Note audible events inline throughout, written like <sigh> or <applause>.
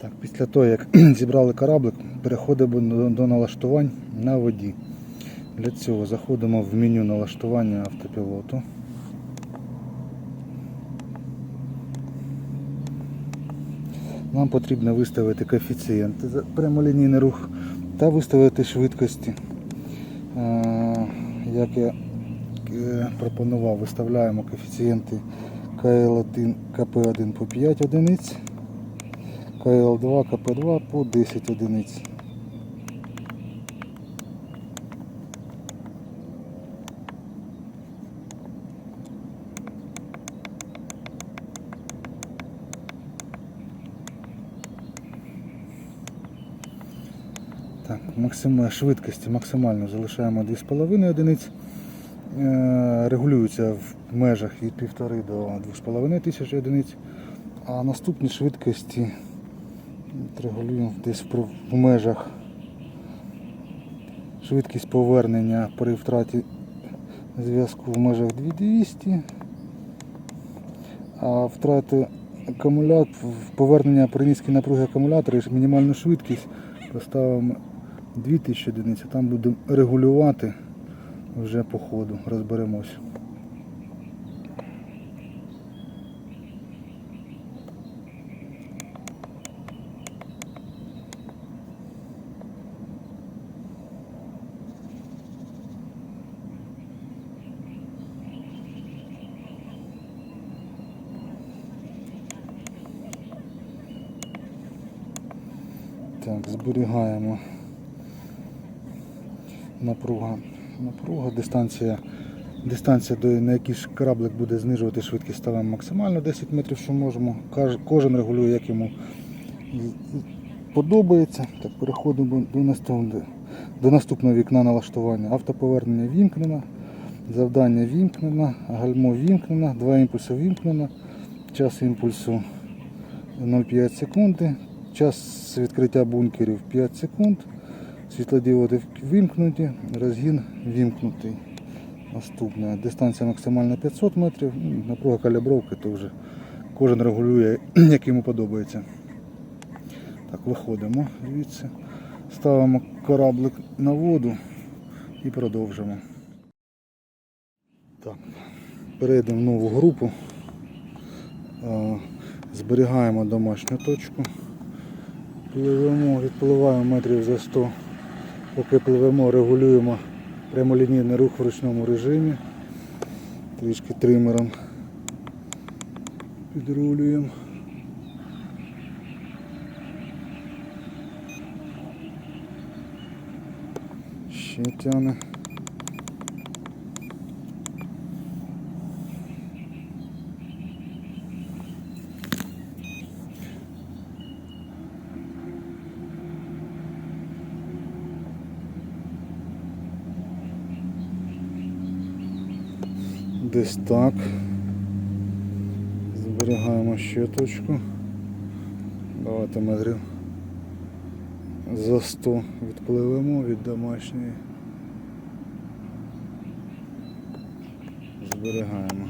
Так, після того, як <clears throat> зібрали кораблик, переходимо до, налаштувань на воді. Для цього заходимо в меню налаштування автопілоту. Нам потрібно виставити коефіцієнти за прямолінійний рух та виставити швидкості. Е, Як я е, пропонував, виставляємо коефіцієнти КЛ1, КП1 по 5 одиниць, КЛ2, КП2 по 10 одиниць. Так, максим... швидкості максимально залишаємо 2,5 одиниць. Е, Регулюється в межах від 1,5 до 2,5 тисяч одиниць. А наступні швидкості регулюємо десь в межах швидкість повернення при втраті зв'язку в межах 2200. А втрати акумулятор, повернення при низькій напруги акумулятора і мінімальну швидкість поставимо 2000 одиниць, а там будемо регулювати вже по ходу, розберемось. Так, зберігаємо напруга. Напруга, дистанція, дистанція до на якій ж кораблик буде знижувати швидкість, ставимо максимально 10 метрів, що можемо. Кожен регулює, як йому подобається. Так, переходимо до наступного, до наступного вікна налаштування. Автоповернення вімкнено, завдання вімкнено, гальмо вімкнено, два імпульси вімкнено, час імпульсу 0,5 секунди, час відкриття бункерів 5 секунд, світлодіоди вимкнуті, розгін вімкнутий. Наступне. Дистанція максимальна 500 метрів, ну, напруга калібровки, то вже кожен регулює, <clears throat> як йому подобається. Так, виходимо звідси, ставимо кораблик на воду і продовжимо. Так, перейдемо в нову групу. Е, Зберігаємо домашню точку. Пливемо, відпливаємо метрів за 100. Поки пливемо, регулюємо прямолінійний рух в ручному режимі. Трішки тримером підрулюємо. Ще тяне. Десь так. Зберігаємо ще точку. Давайте метрів за 100 відпливемо від домашньої. Зберігаємо.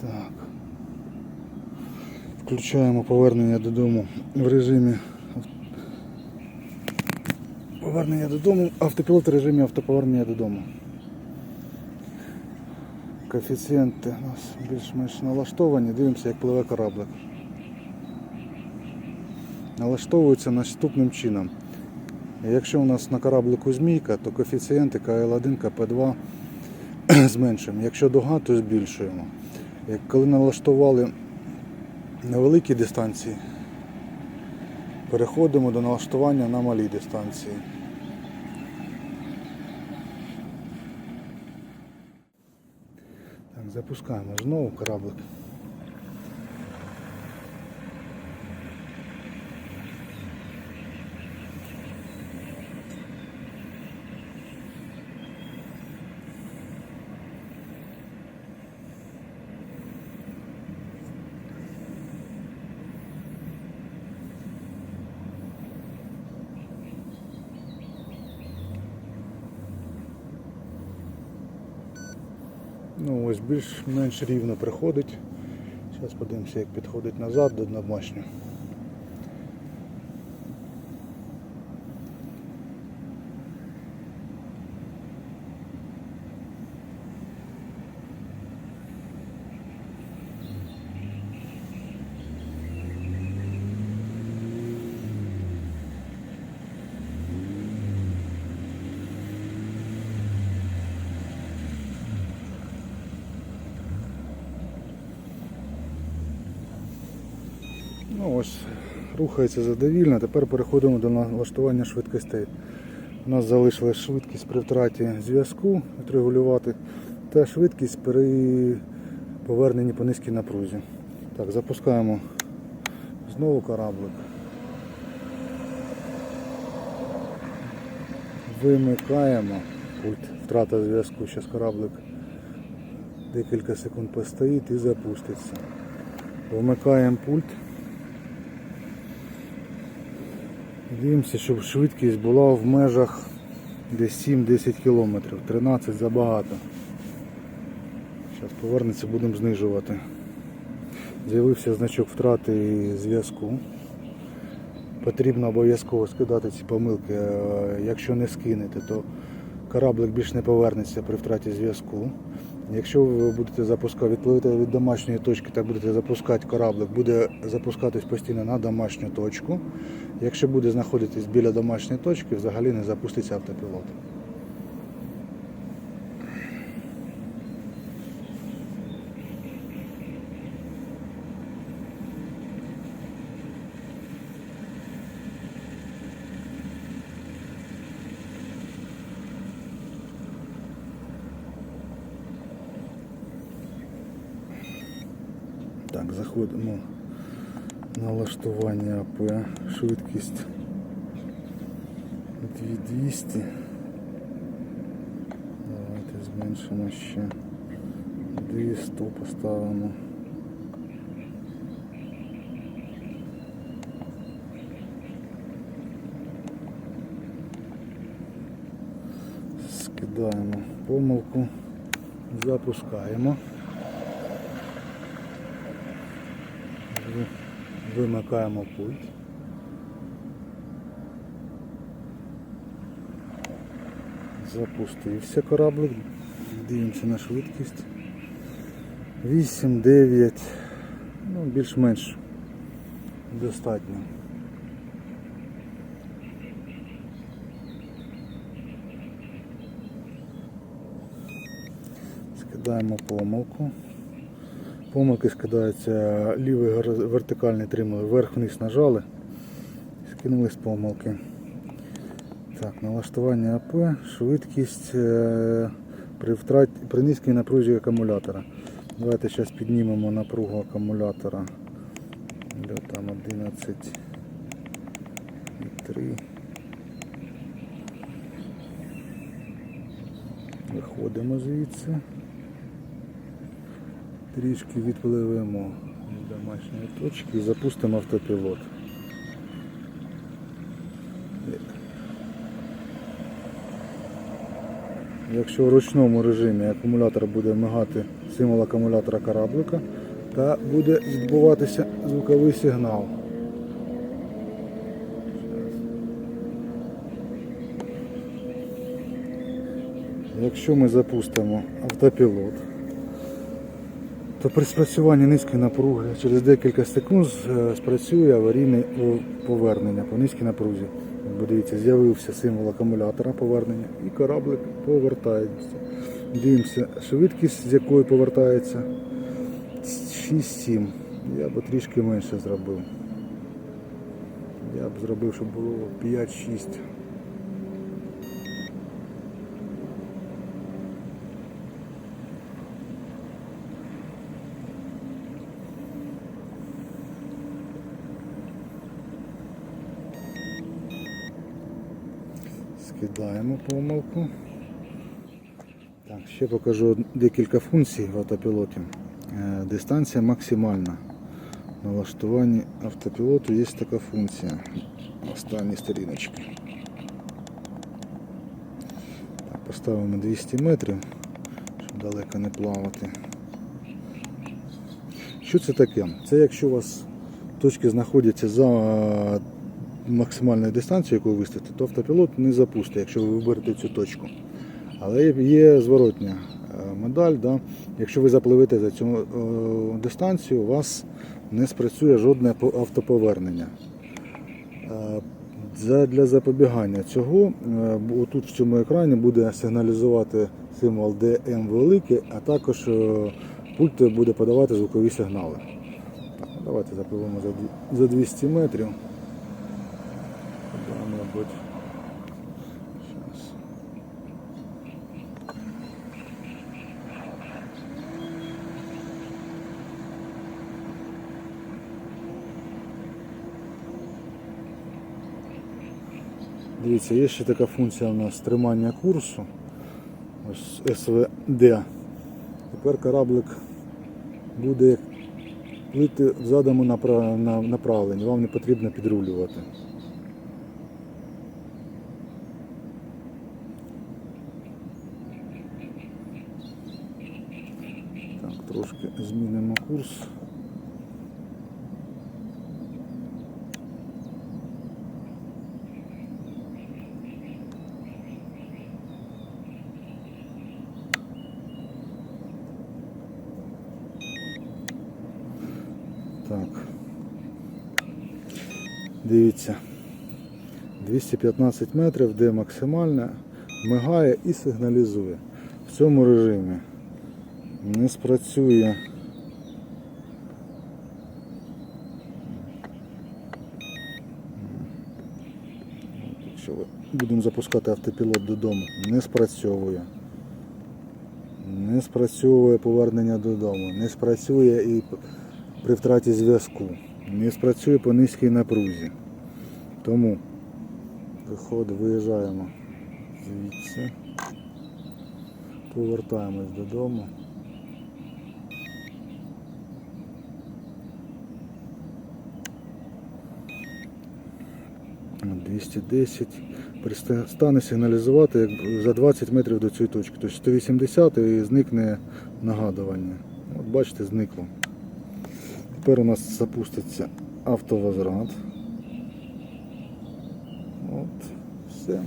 Так. Включаємо повернення додому в режимі Повернення додому, автопілот в режимі автоповернення додому. Коефіцієнти у нас більш-менш налаштовані, дивимося, як пливе кораблик. Налаштовуються наступним чином. Якщо у нас на кораблику змійка, то коефіцієнти КЛ1, КП2 <clears throat> зменшуємо. Якщо дуга, то збільшуємо. Як коли налаштували на великій дистанції, переходимо до налаштування на малій дистанції. Запускаємо знову кораблик. Ну ось більш-менш рівно приходить. Зараз подивимося, як підходить назад до домашнього. Ну ось, рухається задовільно. Тепер переходимо до налаштування швидкостей. У нас залишилась швидкість при втраті зв'язку відрегулювати та швидкість при поверненні по низькій напрузі. Так, запускаємо знову кораблик. Вимикаємо пульт втрата зв'язку. Зараз кораблик декілька секунд постоїть і запуститься. Вмикаємо пульт. Дивимося, щоб швидкість була в межах десь 7-10 км. 13 забагато. Зараз повернеться, будемо знижувати. З'явився значок втрати зв'язку. Потрібно обов'язково скидати ці помилки. Якщо не скинете, то кораблик більш не повернеться при втраті зв'язку. Якщо ви будете запускати, відпливете від домашньої точки та будете запускати кораблик, буде запускатись постійно на домашню точку. Якщо буде знаходитись біля домашньої точки, взагалі не запуститься автопілот. Так, заходимо на налаштування АП, швидкість 2200. Давайте зменшимо ще 200 поставимо. Скидаємо помилку, запускаємо. Вимикаємо пульт. Запустився кораблик. Дивимося на швидкість. 8, 9, ну більш-менш достатньо. Скидаємо помилку. Помилки скидаються лівий вертикальний тримали, вверх-вниз нажали, скинули з помилки. Так, налаштування АП, швидкість е, при, втраті, при низькій напрузі акумулятора. Давайте зараз піднімемо напругу акумулятора до там 11,3. Виходимо звідси. Трішки відпливемо від домашньої точки і запустимо автопілот. Якщо в ручному режимі акумулятор буде мигати символ акумулятора кораблика, та буде відбуватися звуковий сигнал. Якщо ми запустимо автопілот, то при спрацюванні низької напруги через декілька секунд е, спрацює аварійне повернення по низькій напрузі. Дивіться, з'явився символ акумулятора повернення і кораблик повертається. Дивимося, швидкість, з якої повертається 6-7. Я б трішки менше зробив. Я б зробив, щоб було 5-6. Скидаємо помилку. Так, ще покажу декілька функцій в автопілоті. Е, Дистанція максимальна. В налаштуванні автопілоту є така функція. Останні сторіночки. Так, поставимо 200 метрів, щоб далеко не плавати. Що це таке? Це якщо у вас точки знаходяться за максимальною дистанцією, яку ви виставите, то автопілот не запустить, якщо ви виберете цю точку. Але є- зворотня е, медаль. Да? Якщо ви запливете за цю е, дистанцію, у вас не спрацює жодне автоповернення. Е, Для запобігання цього тут в цьому екрані буде сигналізувати символ DM великий, а також пульт буде подавати звукові сигнали. Так, ну давайте запливемо за 200 метрів. Мабуть. Щас. Дивіться, є ще така функція у нас тримання курсу. Ось СВД. Тепер кораблик буде плити в на- направленні, вам не потрібно підрулювати. Курс. Так. Дивіться. 215 метрів, де максимальна, мигає і сигналізує. В цьому режимі не спрацює. Будемо запускати автопілот додому, не спрацьовує. Не спрацьовує повернення додому, не спрацює і при втраті зв'язку, не спрацює по низькій напрузі. Тому виходить, виїжджаємо звідси, повертаємось додому. 210 перестане сигналізувати як за 20 метрів до цієї точки. Тобто 180 і зникне нагадування. От бачите, зникло. Тепер у нас запуститься автовозврат. От, все.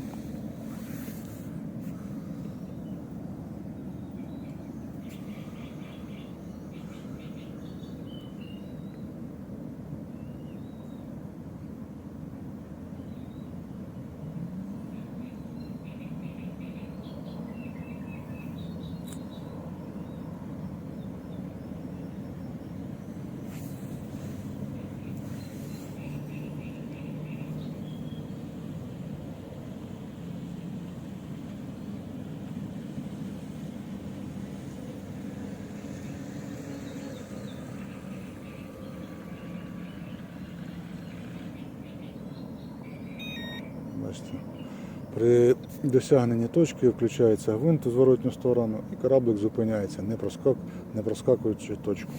Бачите. При досягненні точки включається гвинт у зворотню сторону і кораблик зупиняється, не, проскак, не проскакуючи точку.